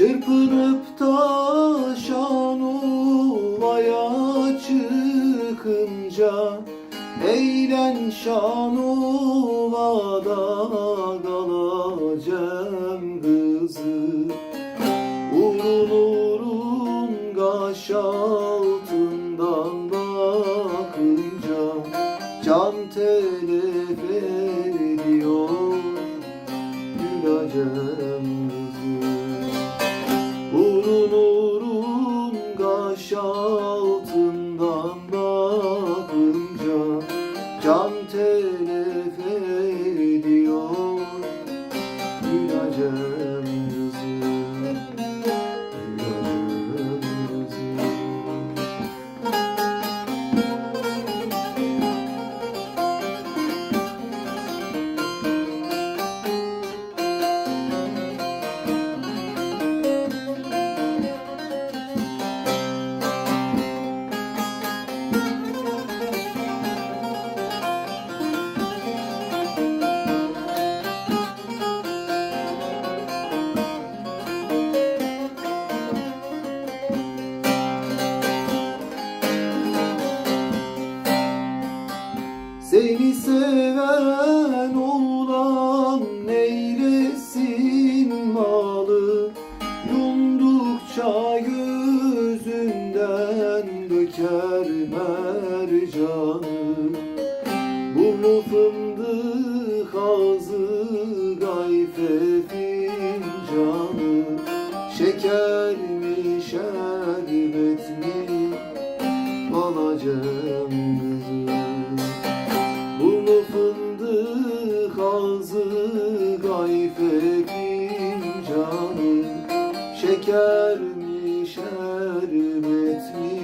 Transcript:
Çırpınıp da Şanlıurfa'ya çıkınca Eğlen Şanlıurfa'da kalacağım kızı. Urun kaş altından bakınca Can telef ediyor gülacağım Gülacağım döker mercanı Burnu fındık ağzı gayfe fincanı Şeker mi şerbet mi? Alacağım kızım Burnu fındık ağzı gayfe fincanı Şeker mi şerbet